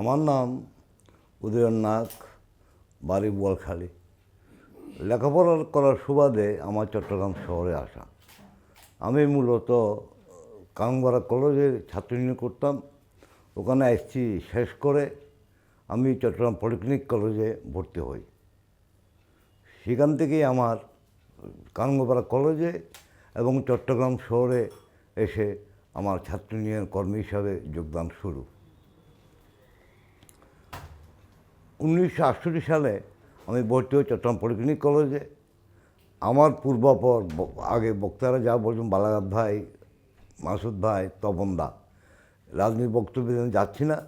আমার নাম উদয়ন নাগ, বাড়ি বোয়ালখালী। লেখাপড়া করার সুবাদে আমার চট্টগ্রাম শহরে আসা। আমি মূলত কাংবাড়া কলেজে ছাত্র করতাম। ওখানে এসছি শেষ করে আমি চট্টগ্রাম পলিটেকনিক কলেজে ভর্তি হই। সেখান থেকেই আমার কানগোপাড়া কলেজে এবং চট্টগ্রাম শহরে এসে আমার ছাত্র ইউনিয়ন কর্মী হিসাবে যোগদান শুরু। উনিশশো আটষট্টি সালে আমি ভর্তি হই চট্টগ্রাম পলিটেকনিক কলেজে। আমার পূর্বাপর আগে বক্তারা যা বলছেন, বালাঘাত ভাই, মাসুদ ভাই, তপন দা রাজনীতি বক্তব্য যাচ্ছি না।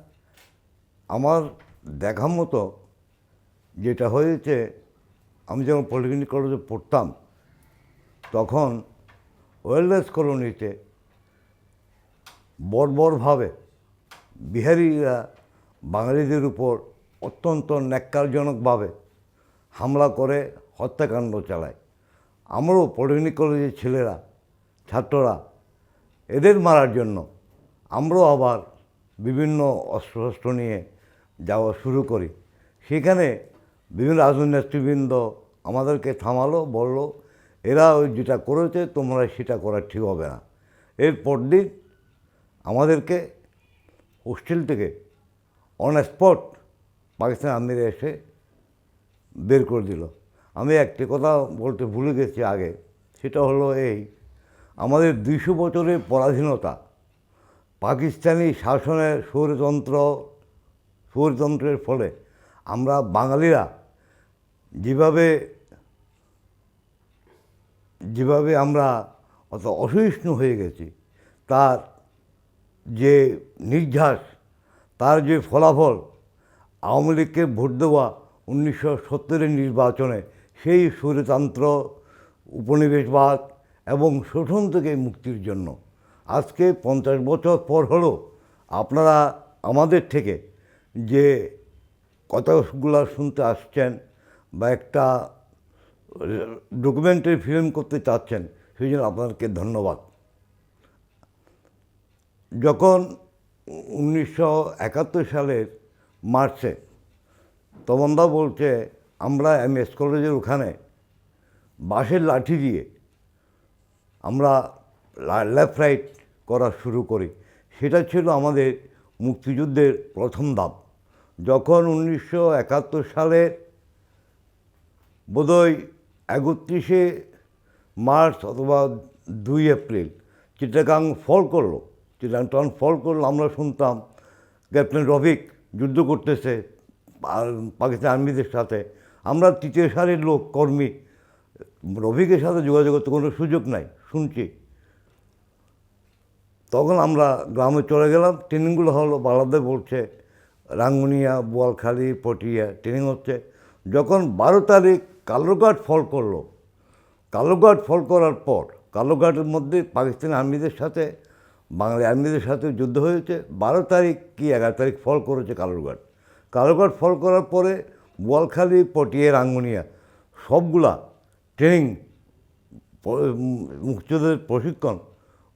আমার দেখা মতো যেটা হয়েছে, আমি যখন পলিটেকনিক কলেজে পড়তাম, তখন ওয়েলনেস কলোনিতে বর্বরভাবে বিহারিরা বাঙালিদের উপর অত্যন্ত ন্যাক্কারজনকভাবে হামলা করে হত্যাকাণ্ড চালায়। আমরাও পলিটেকনিক কলেজের ছেলেরা, ছাত্ররা। এদের মারার জন্য আমরাও আবার বিভিন্ন অস্ত্রশস্ত্র নিয়ে যাওয়া শুরু করি। সেখানে বিভিন্ন রাজনৈতিক নেতৃবৃন্দ আমাদেরকে থামালো, বলল, এরা ওই যেটা করেছে, তোমরা সেটা করা ঠিক হবে না। এর পরদিন আমাদেরকে হোস্টেল থেকে অন স্পট পাকিস্তান আর্মিরা এসে বের করে দিল। আমি একটি কথা বলতে ভুলে গেছি আগে, সেটা হলো এই, আমাদের দুইশো বছরের পরাধীনতা, পাকিস্তানি শাসনের সৌরতন্ত্র সৌরতন্ত্রের ফলে আমরা বাঙালিরা যেভাবে যেভাবে আমরা অত অসহিষ্ণু হয়ে গেছি, তার যে নির্যাস, তার যে ফলাফল আওয়ামী লীগকে ভোট দেওয়া উনিশশো সত্তরের নির্বাচনে সেই সুরতন্ত্র, উপনিবেশবাদ এবং শোষণ থেকে মুক্তির জন্য। আজকে পঞ্চাশ বছর পর হলো আপনারা আমাদের থেকে যে কথাগুলো শুনতে আসছেন বা একটা ডকুমেন্টারি ফিল্ম করতে চাচ্ছেন, সেই জন্য আপনাদেরকে ধন্যবাদ। যখন উনিশশো একাত্তর সালের মার্চে তমনদা বলছে, আমরা এম এস কলেজের ওখানে বাঁশের লাঠি দিয়ে আমরা লেফট রাইট করা শুরু করি। সেটা ছিল আমাদের মুক্তিযুদ্ধের প্রথম ধাপ। যখন উনিশশো একাত্তর সালের বোধহয় একত্রিশে মার্চ অথবা দুই এপ্রিল চিটাগাং ফল করল, চিটাগাং তখন ফল করল, আমরা শুনতাম, ক্যাপ্টেন রফিক যুদ্ধ করতেছে। পাকিস্তান আর্মিদের সাথে। আমরা তৃতীয় সারের লোক, কর্মী। রফিকের সাথে যোগাযোগ করতে কোনো সুযোগ নাই, শুনছি। তখন আমরা গ্রামে চলে গেলাম। ট্রেনিংগুলো হলো বালাদে বলছে, রাঙ্গুনিয়া, বোয়ালখালী, পটিয়া ট্রেনিং হচ্ছে। যখন বারো তারিখ কালোঘাট ফল করল কালোঘাট ফল করার পর কালোঘাটের মধ্যে পাকিস্তানি আর্মিদের সাথে, বাঙালি আর্মিদের সাথে যুদ্ধ হয়েছে। বারো তারিখ কি এগারো তারিখ ফল করেছে কালোঘাট কালোঘাট ফল করার পরে বোয়ালখালী, পটিয়া, রাঙ্গুনিয়া সবগুলা ট্রেনিং মুক্তিযোদ্ধাদের প্রশিক্ষণ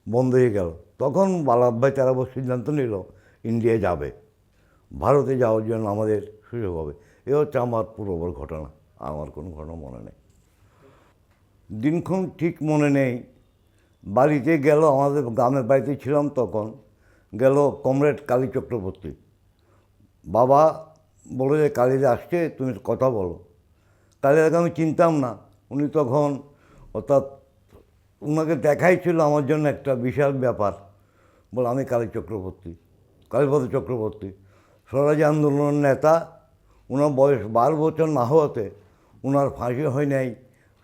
বন্ধ হয়ে গেল। তখন বালাত ভাই তারা সিদ্ধান্ত নিল ইন্ডিয়া যাবে। ভারতে যাওয়ার জন্য আমাদের সুযোগ হবে। এ হচ্ছে আমার পূর্ববর ঘটনা। আমার কোনো ঘটনা মনে নেই। দিনক্ষণ ঠিক মনে নেই। বাড়িতে গেল, আমাদের গ্রামের বাড়িতে ছিলাম তখন। গেল কমরেড কালী চক্রবর্তী। বাবা বলে যে কালীদা আসছে, তুমি কথা বলো। কালীদাকে আমি চিনতাম না। উনি তখন অর্থাৎ ওনাকে দেখাই ছিল আমার জন্য একটা বিশাল ব্যাপার। বলে, আমি কালী চক্রবর্তী, কালীপদ চক্রবর্তী, স্বরাজ আন্দোলনের নেতা। ওনার বয়স বারো বছর না হওয়াতে ওনার ফাঁসি হয় নাই।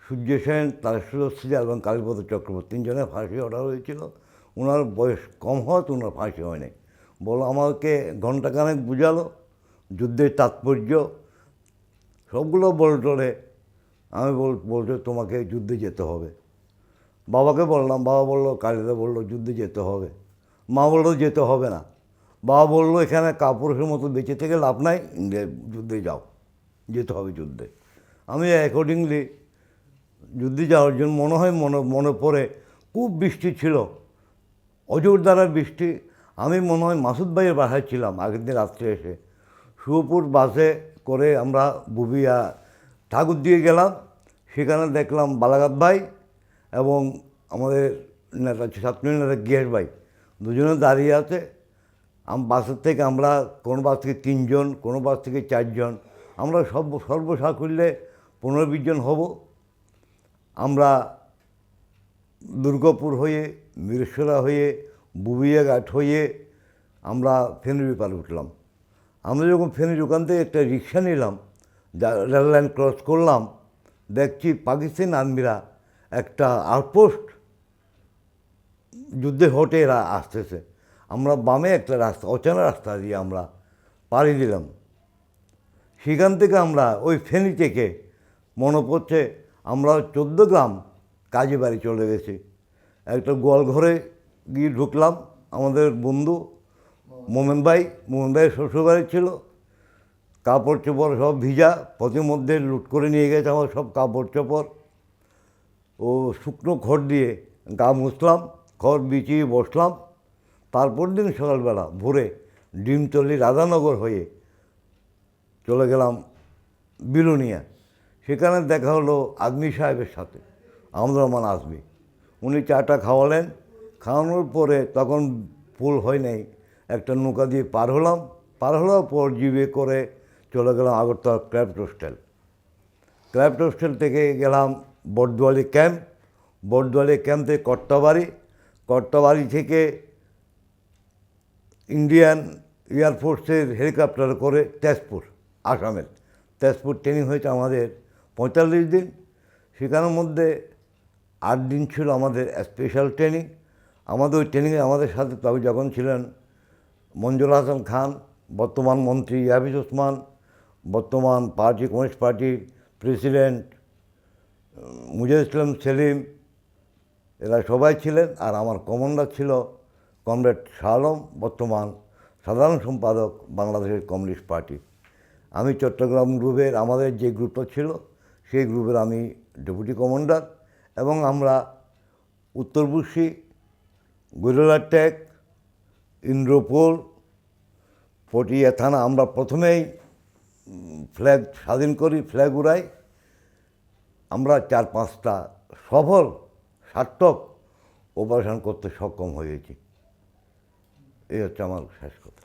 সূর্য সেন তারেশ্বর এবং কালীপদ চক্রবর্তী তিনজনের ফাঁসি অর্ডার হয়েছিল। ওনার বয়স কম হওয়াতে ওনার ফাঁসি হয় নাই। বলো, আমাকে ঘণ্টাখানেক বুঝালো। যুদ্ধের তাৎপর্য, সবগুলো বল টলে আমি বল, বলছো, তোমাকে যুদ্ধে যেতে হবে। বাবাকে বললাম, বাবা বলল, কালীদা বলল, যুদ্ধে যেতে হবে। মা বলল, যেতে হবে না। বাবা বলল, এখানে কাপুরুষের মতো বেঁচে থেকে লাভ নাই, ইন্ডিয়া যুদ্ধে যাও। যেতে হবে যুদ্ধে। আমি অ্যাকর্ডিংলি যুদ্ধে যাওয়ার জন্য মনে হয় মনে মনে পড়ে, খুব বৃষ্টি ছিল দ্বারা বৃষ্টি। আমি মনে হয় মাসুদ ভাইয়ের বাসায় ছিলাম আগের দিন রাত্রে এসে। শুভপুর বাসে করে আমরা বুবিয়া ঠাকুর দিয়ে গেলাম। সেখানে দেখলাম বালাঘাত ভাই এবং আমাদের নেতা ছাত্র নেতা গিয়াস ভাই। দুজনে দাঁড়িয়ে আছে। বাসের থেকে আমরা কোনো বাস থেকে তিনজন, কোনো বাস থেকে চারজন, আমরা সব সর্বসাকুল্যে পনেরো বিশ জন হব। আমরা দুর্গাপুর হয়ে মিরসরা হয়ে বুবিয়াঘাট হয়ে আমরা ফেনীর পারে উঠলাম। আমরা যখন ফেনীর ওখান থেকে একটা রিক্সা নিলাম রেললাইন ক্রস করলাম, দেখছি পাকিস্তান আর্মিরা একটা আউটপোস্ট যুদ্ধে হটে এরা আসতেছে। আমরা বামে একটা রাস্তা, অচেনা রাস্তা দিয়ে আমরা পাড়ি দিলাম। সেখান থেকে আমরা ওই ফেনী থেকে মনে পড়ছে আমরা চোদ্দ গ্রাম কাজে বাড়ি চলে গেছি। একটা গোয়াল ঘরে গিয়ে ঢুকলাম, আমাদের বন্ধু মোমেন ভাই, মোমেন ভাইয়ের শ্বশুরবাড়ি ছিল। কাপড় চোপড় সব ভিজা প্রতিমধ্যে লুট করে নিয়ে গেছে আমার সব কাপড় চোপড়। ও শুকনো খড় দিয়ে গা মুছলাম, খড় বিছিয়ে বসলাম। তারপর দিন সকালবেলা ভোরে ডিমতলি রাধানগর হয়ে চলে গেলাম বিলুনিয়া। সেখানে দেখা হলো আদমি সাহেবের সাথে আমাদের রহমান আজমি উনি চাটা খাওয়ালেন। খাওয়ানোর পরে তখন ফুল হয় নাই একটা নৌকা দিয়ে পার হলাম। পার হওয়ার পর জিবে করে চলে গেলাম Agartala craft hostel. Craft hostel থেকে গেলাম বটদুয়ালি ক্যাম্প। বটদুয়ালি ক্যাম্প থেকে কট্টাবাড়ি। কট্টাবাড়ি থেকে ইন্ডিয়ান এয়ারফোর্সের হেলিকপ্টার করে তেজপুর, আসামের। তেজপুর ট্রেনিং হয়েছে আমাদের পঁয়তাল্লিশ দিন। সেখানের মধ্যে আট দিন ছিল আমাদের স্পেশাল ট্রেনিং আমাদের ওই ট্রেনিংয়ে আমাদের সাথে তবে যখন ছিলেন মঞ্জুর হাসান খান, বর্তমান মন্ত্রী ইয়াবিজ ওসমান, বর্তমান পার্টি, কমিউনিস্ট পার্টির প্রেসিডেন্ট মুজাহিদ ইসলাম সেলিম, এরা সবাই ছিলেন আর আমার কমান্ডার ছিল কমরেড শাহ আলম বর্তমান সাধারণ সম্পাদক বাংলাদেশের কমিউনিস্ট পার্টি। আমি চট্টগ্রাম গ্রুপের, আমাদের যে গ্রুপটা ছিল, সেই গ্রুপের আমি ডেপুটি কমান্ডার এবং আমরা উত্তরপুষি গুজরাট ট্যাগ ইন্দ্রপোল, পটিয়া থানা, আমরা প্রথমেই ফ্ল্যাগ স্বাধীন করি, ফ্ল্যাগ উড়াই। আমরা চার পাঁচটা সফল সার্থক অপারেশন করতে সক্ষম হয়েছি। এই হচ্ছে আমার শেষ কথা।